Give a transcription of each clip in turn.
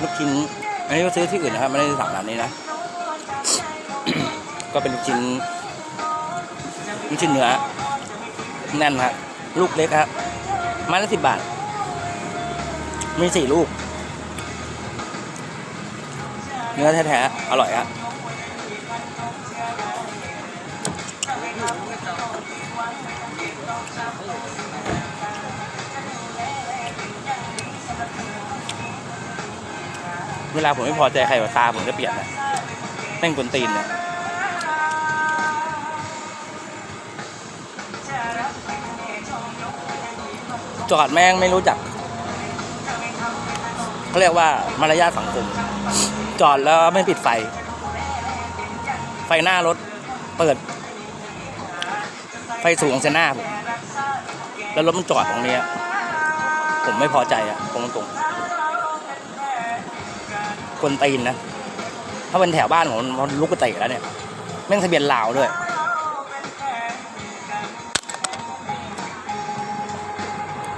ลูกชิ้น อันนี้ก็ซื้อที่อื่นนะครับ ไม่ได้สั่งร้านนี้นะ ก็เป็นลูกชิ้นลูกชิ้นเนื้อแน่นครับลูกเล็กครับไม้ละสิบบาท มีสี่ลูก เนื้อแท้ๆ อร่อยครับ เวลาผมไม่พอใจใครกับตาผมจะเปลี่ยนนะแม่งกวนตีนเนี่ยจอดแม่งไม่รู้จักเขาเรียกว่ามารยาทสังคม จอดแล้วไม่ปิดไฟ ไฟหน้ารถเปิด ไฟสูงเส้นหน้าผมแล้วรถมันจอดตรงนี้ ผมไม่พอใจอะตรงตรง คนตีนนะ ถ้าเป็นแถวบ้านผมมันลุกกระเตะแล้วเนี่ยแม่งทะเบียนลาวด้วย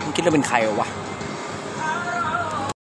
มึงคิดว่าเป็นใครวะ